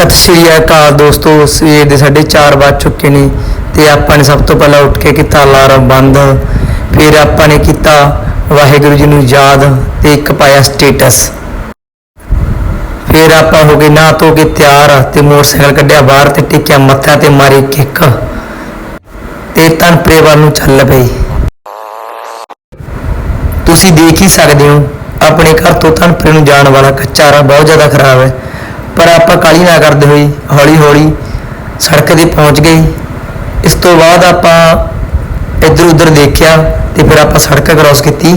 ਸਤਿ ਸ਼੍ਰੀ ਅਕਾਲ ਦੋਸਤੋ ਸਵੇਰ ਦੇ 4:30 ਵੱਜ ਚੁੱਕੇ ਨੇ ਤੇ ਆਪਾਂ ਨੇ ਸਭ ਤੋਂ ਪਹਿਲਾਂ ਉੱਠ ਕੇ ਕੀਤਾ ਅਲਾਰਮ ਬੰਦ, ਫਿਰ ਆਪਾਂ ਨੇ ਕੀਤਾ ਵਾਹਿਗੁਰੂ ਜੀ ਨੂੰ ਯਾਦ ਤੇ ਇੱਕ ਪਾਇਆ ਸਟੇਟਸ। ਫਿਰ ਆਪਾਂ ਹੋ ਗਏ ਨਹਾ ਧੋ ਕੇ ਤਿਆਰ ਤੇ ਮੋਟਰਸਾਈਕਲ ਕੱਢਿਆ ਬਾਹਰ ਤੇ ਟਿਕਿਆ ਮੱਥਾ ਤੇ ਮਾਰੀ ਕਿੱਕ ਤੇ ਤਨਪਰੇ ਵੱਲ ਨੂੰ ਚੱਲ ਪਈ। ਤੁਸੀਂ ਦੇਖ ਹੀ ਸਕਦੇ ਹੋ, ਆਪਣੇ ਘਰ ਤੋਂ ਤਨਪਰੇ ਨੂੰ ਜਾਣ ਵਾਲਾ ਕੱਚਾ ਰਾਹ ਬਹੁਤ ਜ਼ਿਆਦਾ ਖਰਾਬ ਹੈ। ਪਰ ਆਪਾਂ ਕਾਲੀ ਨਾ ਕਰਦੇ ਹੋਏ, ਹੌਲੀ ਹੌਲੀ ਸੜਕ ਤੇ ਪਹੁੰਚ ਗਏ। ਇਸ ਤੋਂ ਬਾਅਦ ਆਪਾਂ ਇੱਧਰ ਉੱਧਰ ਦੇਖਿਆ ਤੇ ਫਿਰ ਆਪਾਂ ਸੜਕ ਕ੍ਰਾਸ ਕੀਤੀ।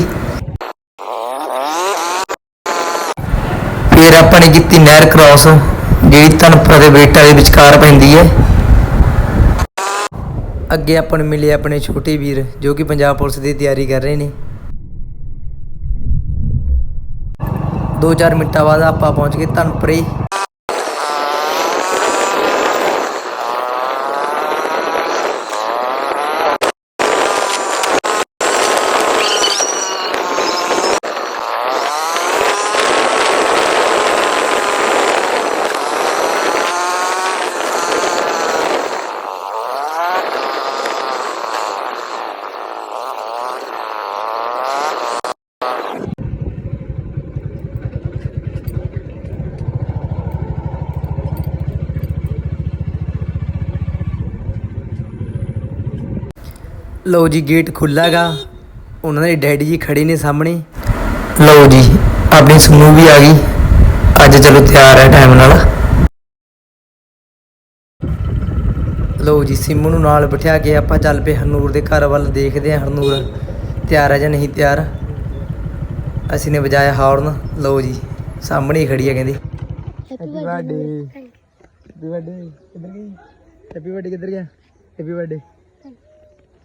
ਫਿਰ ਆਪਾਂ ਨੇ ਕੀਤੀ ਨਹਿਰ ਕ੍ਰਾਸ ਜਿਹੜੀ ਧਨਪੁਰਾ ਦੇ ਬੇਟਾ ਦੇ ਵਿਚਕਾਰ ਪੈਂਦੀ ਹੈ। ਅੱਗੇ ਆਪਾਂ ਨੂੰ ਮਿਲੇ ਆਪਣੇ ਛੋਟੇ ਵੀਰ, ਜੋ ਕਿ ਪੰਜਾਬ ਪੁਲਿਸ ਦੀ ਤਿਆਰੀ ਕਰ ਰਹੇ ਨੇ। 2-4 ਮਿੰਟਾਂ ਬਾਅਦ ਆਪਾਂ ਪਹੁੰਚ ਗਏ ਧਨਪੁਰੇ। ਲਓ ਜੀ ਗੇਟ ਖੁੱਲ੍ਹਾ ਗਾ ਉਹਨਾਂ ਦੇ ਡੈਡੀ ਜੀ ਖੜੇ ਨੇ ਸਾਹਮਣੇ। ਲਓ ਜੀ ਆਪਣੀ ਸਮੂਹ ਵੀ ਆ ਗਈ। ਅੱਜ ਚਲੋ ਤਿਆਰ ਹੈ ਟਾਈਮ ਨਾਲ। ਲਓ ਜੀ ਸਿੰਮੂ ਨੂੰ ਨਾਲ ਬਿਠਾ ਕੇ ਆਪਾਂ ਚੱਲ ਪਏ ਹਰਨੂਰ ਦੇ ਘਰ ਵੱਲ ਦੇਖਦੇ ਹਾਂ ਹਰਨੂਰ ਤਿਆਰ ਹੈ ਜਾਂ ਨਹੀਂ ਤਿਆਰ। ਅਸੀਂ ਨੇ ਵਜਾਇਆ ਹਾਰਨ। ਲਓ ਜੀ ਸਾਹਮਣੇ ਹੀ ਖੜੀ ਹੈ ਕਹਿੰਦੀ। ਹੈਪੀ ਬਰਥਡੇ ਹੈਪੀ ਬਰਥਡੇ ਕਿੱਧਰ ਗਈ? ਹੈਪੀ ਬਰਥਡੇ ਕਿੱਧਰ ਗਿਆ? ਹੈਪੀ ਬਰਥਡੇ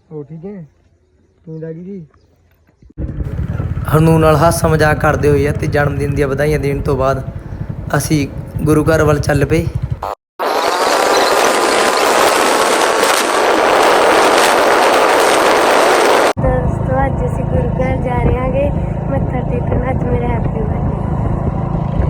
ਹੋ ਠੀਕ ਹੈ? ਨੀਂਦ ਆ ਗਈ ਜੀ ਹਰਨੂਰ ਨਾਲ ਹਾਸਾ ਮਜ਼ਾਕ ਕਰਦੇ ਹੋਏ ਅਤੇ ਜਨਮ ਦਿਨ ਦੀਆਂ ਵਧਾਈਆਂ ਦੇਣ ਤੋਂ ਬਾਅਦ ਅਸੀਂ ਗੁਰੂ ਘਰ ਵੱਲ ਚੱਲ ਪਏ ਦੋਸਤੋ ਅੱਜ ਅਸੀਂ ਗੁਰੂ ਘਰ ਜਾ ਰਹੇ ਹਾਂਗੇ ਮੱਥਾ ਟੇਕਣ ਅੱਜ ਮੇਰਾ ਹੈਪੀ ਬਰਥਡੇ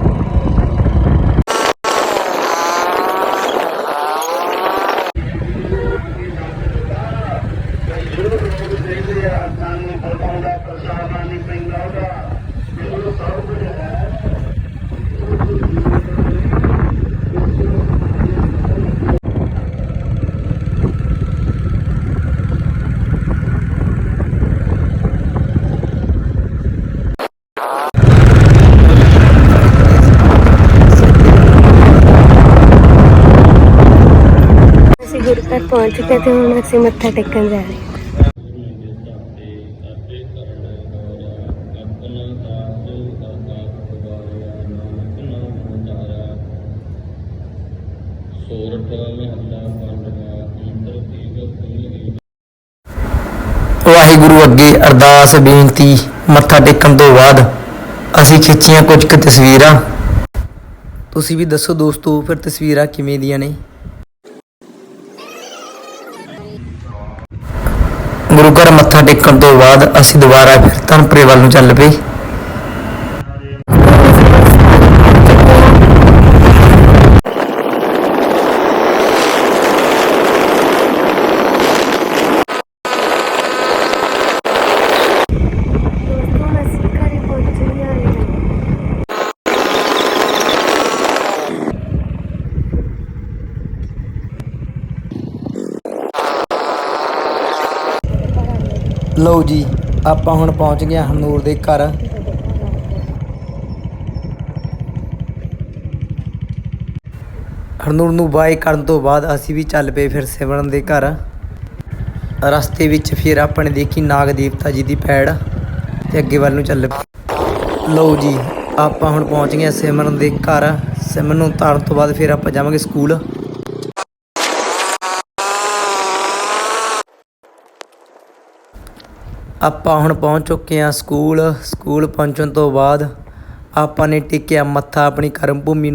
ਅਸੀਂ ਗੁਰੂ ਘਰ ਪਹੁੰਚ ਚੁੱਕੇ ਤੇ ਹੁਣ ਅਸੀਂ ਮੱਥਾ ਟੇਕਣ ਜਾ ਰਹੇ ਹਾਂ। ਵਾਹਿਗੁਰੂ ਅੱਗੇ ਅਰਦਾਸ ਬੇਨਤੀ ਮੱਥਾ ਟੇਕਣ ਤੋਂ ਬਾਅਦ ਅਸੀਂ ਖਿੱਚੀਆਂ ਕੁਝ ਕੁ ਤਸਵੀਰਾਂ। ਤੁਸੀਂ ਵੀ ਦੱਸੋ ਦੋਸਤੋ ਫਿਰ ਤਸਵੀਰਾਂ ਕਿਵੇਂ ਦੀਆਂ ਨੇ? ਗੁਰੂ ਘਰ ਮੱਥਾ ਟੇਕਣ ਤੋਂ ਬਾਅਦ ਅਸੀਂ ਦੁਬਾਰਾ ਫਿਰ ਧਨਪੁਰੇ ਵੱਲ ਨੂੰ ਚੱਲ ਪਏ ਦੋਸਤੋ ਹੁਣ ਅਸੀਂ ਘਰੇ ਪਹੁੰਚਣ ਜਾ ਰਹੇ ਹਾਂ ਲਓ ਜੀ, ਆਪਾਂ ਹੁਣ ਪਹੁੰਚ ਗਏ ਹਾਂ ਹਨੂਰ ਦੇ ਘਰ। ਹਰਨੂਰ ਨੂੰ ਬਾਏ ਕਰਨ ਤੋਂ ਬਾਅਦ ਅਸੀਂ ਵੀ ਚੱਲ ਪਏ ਫਿਰ ਸਿਮਰਨ ਦੇ ਘਰ। ਰਸਤੇ ਵਿੱਚ ਫਿਰ ਆਪਾਂ ਨੇ ਦੇਖੀ ਨਾਗ ਦੇਵਤਾ ਜੀ ਦੀ ਪੈੜ ਤੇ ਅੱਗੇ ਵੱਲ ਨੂੰ ਚੱਲ ਪਏ। ਲਓ ਜੀ, ਆਪਾਂ ਹੁਣ ਪਹੁੰਚ ਗਏ ਸਿਮਰਨ ਦੇ ਘਰ। ਸਿਮਰਨ ਨੂੰ ਤਾਰਨ ਤੋਂ ਬਾਅਦ ਫਿਰ ਆਪਾਂ ਜਾਵਾਂਗੇ ਸਕੂਲ। ਆਪਾਂ ਹੁਣ ਪਹੁੰਚ ਚੁੱਕੇ ਹਾਂ ਸਕੂਲ। ਸਕੂਲ ਪਹੁੰਚਣ ਤੋਂ ਬਾਅਦ ਆਪਾਂ ਨੇ ਟੇਕਿਆ ਮੱਥਾ ਆਪਣੀ ਕਰਮ ਭੂਮੀ ਨੂੰ।